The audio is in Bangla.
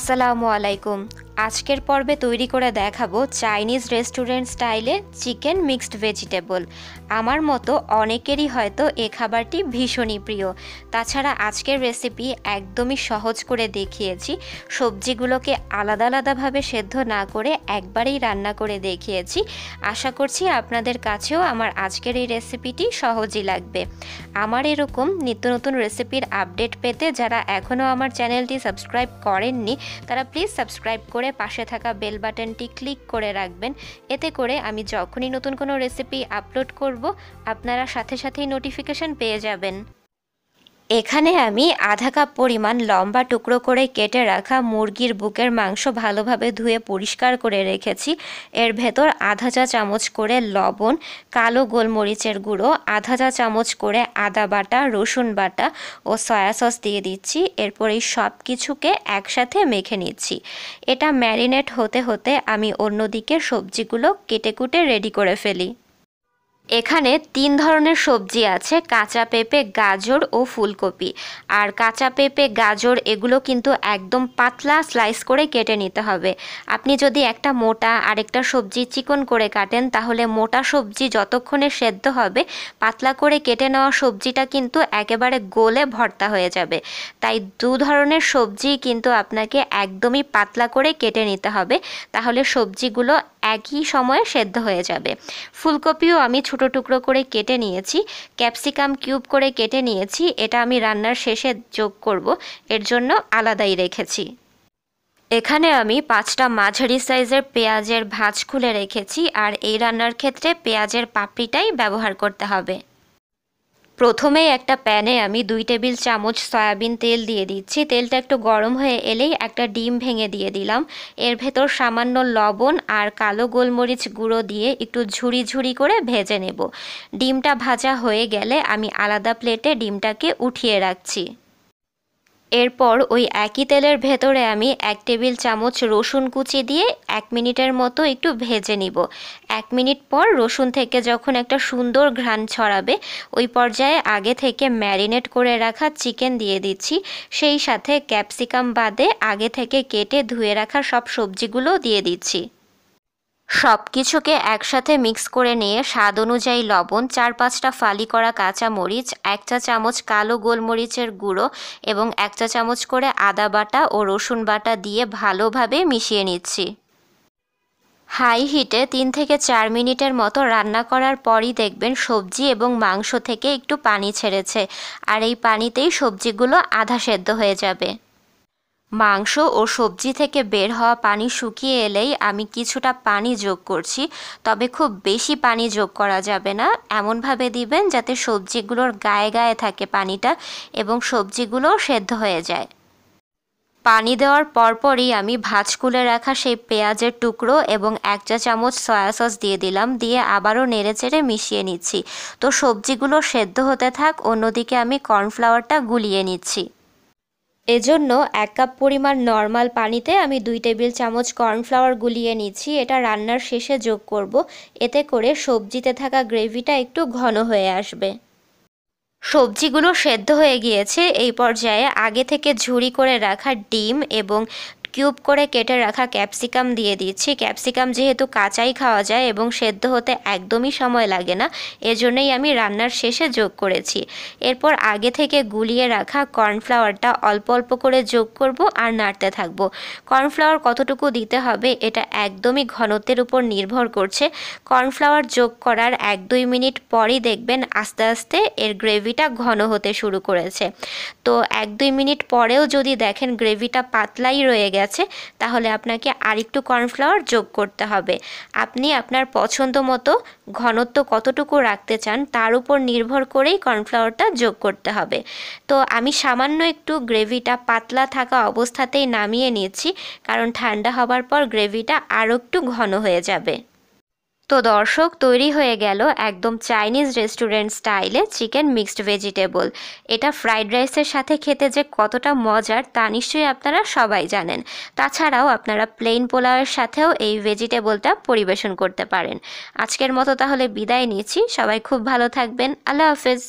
আসসালামু আলাইকুম। আজকের পর্বে তৈরি করে দেখাবো চাইনিজ রেস্টুরেন্ট স্টাইলে চিকেন মিক্সড ভেজিটেবল। আমার মতো অনেকেরই হয়তো এ খাবারটি ভীষণই প্রিয়। তাছাড়া আজকের রেসিপি একদমই সহজ করে দেখিয়েছি। সবজিগুলোকে আলাদা আলাদাভাবে সেদ্ধ না করে একবারেই রান্না করে দেখিয়েছি। আশা করছি আপনাদের কাছেও আমার আজকের এই রেসিপিটি সহজই লাগবে। আমার এরকম নিত্য নতুন রেসিপির আপডেট পেতে যারা এখনও আমার চ্যানেলটি সাবস্ক্রাইব করেননি, তারা প্লিজ সাবস্ক্রাইব করে পাশে থাকা বেল বাটনটি ক্লিক করে রাখবেন। এতে করে আমি যখনই নতুন কোনো রেসিপি আপলোড করব, আপনারা সাথে সাথেই নোটিফিকেশান পেয়ে যাবেন। এখানে আমি আধা কাপ পরিমাণ লম্বা টুকরো করে কেটে রাখা মুরগির বুকের মাংস ভালোভাবে ধুয়ে পরিষ্কার করে রেখেছি। এর ভেতর আধা চা চামচ করে লবণ, কালো গোলমরিচের গুঁড়ো, আধা চা চামচ করে আদা বাটা, রসুন বাটা ও সয়া সস দিয়ে দিচ্ছি। এরপর এই সব কিছুকে একসাথে মেখে নিচ্ছি। এটা ম্যারিনেট হতে হতে আমি অন্যদিকে সবজিগুলো কেটে কুটে রেডি করে ফেলি। এখানে তিন ধরনের সবজি আছে, কাঁচা পেঁপে, গাজর ও ফুলকপি। আর কাঁচা পেঁপে, গাজর এগুলো কিন্তু একদম পাতলা স্লাইস করে কেটে নিতে হবে। আপনি যদি একটা মোটা আরেকটা সবজি চিকন করে কাটেন, তাহলে মোটা সবজি যতক্ষণে সেদ্ধ হবে, পাতলা করে কেটে নেওয়া সবজিটা কিন্তু একেবারে গোলে ভর্তা হয়ে যাবে। তাই দু ধরনের সবজি কিন্তু আপনাকে একদমই পাতলা করে কেটে নিতে হবে। তাহলে সবজিগুলো একই সময়ে সেদ্ধ হয়ে যাবে। ফুলকপিও আমি ছোটো টুকরো করে কেটে নিয়েছি, ক্যাপসিকাম কিউব করে কেটে নিয়েছি, এটা আমি রান্নার শেষে যোগ করব, এর জন্য আলাদাই রেখেছি। এখানে আমি পাঁচটা মাঝারি সাইজের পেঁয়াজের ভাঁজ খুলে রেখেছি, আর এই রান্নার ক্ষেত্রে পেঁয়াজের পাপড়িটাই ব্যবহার করতে হবে। প্রথমেই একটা প্যানে আমি দুই টেবিল চামচ সয়াবিন তেল দিয়ে দিচ্ছি। তেলটা একটু গরম হয়ে এলেই একটা ডিম ভেঙে দিয়ে দিলাম। এর ভেতর সামান্য লবণ আর কালো গোলমরিচ গুঁড়ো দিয়ে একটু ঝুড়ি ঝুড়ি করে ভেজে নেব। ডিমটা ভাজা হয়ে গেলে আমি আলাদা প্লেটে ডিমটাকে উঠিয়ে রাখছি। এরপর ওই একই তেলের ভেতরে আমি এক টেবিল চামচ রসুন কুচি দিয়ে এক মিনিটের মতো একটু ভেজে নিব। এক মিনিট পর রসুন থেকে যখন একটা সুন্দর ঘ্রাণ ছড়াবে, ওই পর্যায়ে আগে থেকে ম্যারিনেট করে রাখা চিকেন দিয়ে দিচ্ছি। সেই সাথে ক্যাপসিকাম বাদে আগে থেকে কেটে ধুয়ে রাখা সব সবজিগুলো দিয়ে দিচ্ছি। সব কিছুকে একসাথে মিক্স করে নিয়ে স্বাদ অনুযায়ী লবণ, চার পাঁচটা ফালি করা কাঁচা মরিচ এক চা চামচ কালো গোলমরিচের গুঁড়ো এবং এক চা চামচ করে আদা বাটা ও রসুন বাটা দিয়ে ভালোভাবে মিশিয়ে নিচ্ছি। হাই হিটে তিন থেকে চার মিনিটের মতো রান্না করার পরই দেখবেন সবজি এবং মাংস থেকে একটু পানি ছেড়েছে, আর এই পানিতেই সবজিগুলো আধা সেদ্ধ হয়ে যাবে। মাংস ও সবজি থেকে বের হওয়া পানি শুকিয়ে এলেই আমি কিছুটা পানি যোগ করছি, তবে খুব বেশি পানি যোগ করা যাবে না। এমনভাবে দিবেন যাতে সবজিগুলোর গায়ে গায়ে থাকে পানিটা এবং সবজিগুলো সেদ্ধ হয়ে যায়। পানি দেওয়ার পরপরই আমি ভাজ খুলে রাখা সেই পেঁয়াজের টুকরো এবং এক চা চামচ সয়া সস দিয়ে দিলাম, দিয়ে আবারও নেড়ে চেড়ে মিশিয়ে নিচ্ছি। তো সবজিগুলো সেদ্ধ হতে থাক, অন্যদিকে আমি কর্নফ্লাওয়ারটা গুলিয়ে নিচ্ছি। এজন্য এক কাপ পরিমাণ নর্মাল পানিতে আমি দুই টেবিল চামচ কর্নফ্লাওয়ার গুলিয়ে নিচ্ছি। এটা রান্নার শেষে যোগ করব। এতে করে সবজিতে থাকা গ্রেভিটা একটু ঘন হয়ে আসবে। সবজিগুলো সেদ্ধ হয়ে গিয়েছে। এই পর্যায়ে আগে থেকে ঝুড়ি করে রাখা ডিম এবং কিউব করে কেটে রাখা ক্যাপসিকাম দিয়ে দিচ্ছি। ক্যাপসিকাম যেহেতু কাঁচাই খাওয়া যায় এবং সেদ্ধ হতে একদমই সময় লাগে না, এজন্যই আমি রান্নার শেষে যোগ করেছি। এরপর আগে থেকে গুলিয়ে রাখা কর্নফ্লাওয়ারটা অল্প অল্প করে যোগ করব আর নাড়তে থাকব। কর্নফ্লাওয়ার কতটুকু দিতে হবে এটা একদমই ঘনত্বের উপর নির্ভর করছে। কর্নফ্লাওয়ার যোগ করার এক দুই মিনিট পরই দেখবেন আস্তে আস্তে এর গ্রেভিটা ঘন হতে শুরু করেছে। তো এক দুই মিনিট পরেও যদি দেখেন গ্রেভিটা পাতলাই রয়ে গেছে গেছে তাহলে আপনাকে আরেকটু কর্নফ্লাওয়ার যোগ করতে হবে। আপনি আপনার পছন্দ মতো ঘনত্ব কতটুকু রাখতে চান, তার উপর নির্ভর করেই কর্নফ্লাওয়ারটা যোগ করতে হবে। তো আমি সামান্য একটু গ্রেভিটা পাতলা থাকা অবস্থাতেই নামিয়ে নিয়েছি, কারণ ঠান্ডা হবার পর গ্রেভিটা আরও একটু ঘন হয়ে যাবে। তো দর্শক, তৈরি হয়ে গেল একদম চাইনিজ রেস্টুরেন্ট স্টাইলে চিকেন মিক্সড ভেজিটেবল। এটা ফ্রাইড রাইসের সাথে খেতে যে কতটা মজার তা নিশ্চয়ই আপনারা সবাই জানেন। তাছাড়াও আপনারা প্লেন পোলাওয়ের সাথেও এই ভেজিটেবলটা পরিবেশন করতে পারেন। আজকের মতো তাহলে বিদায় নিচ্ছি। সবাই খুব ভালো থাকবেন। আল্লাহ হাফেজ।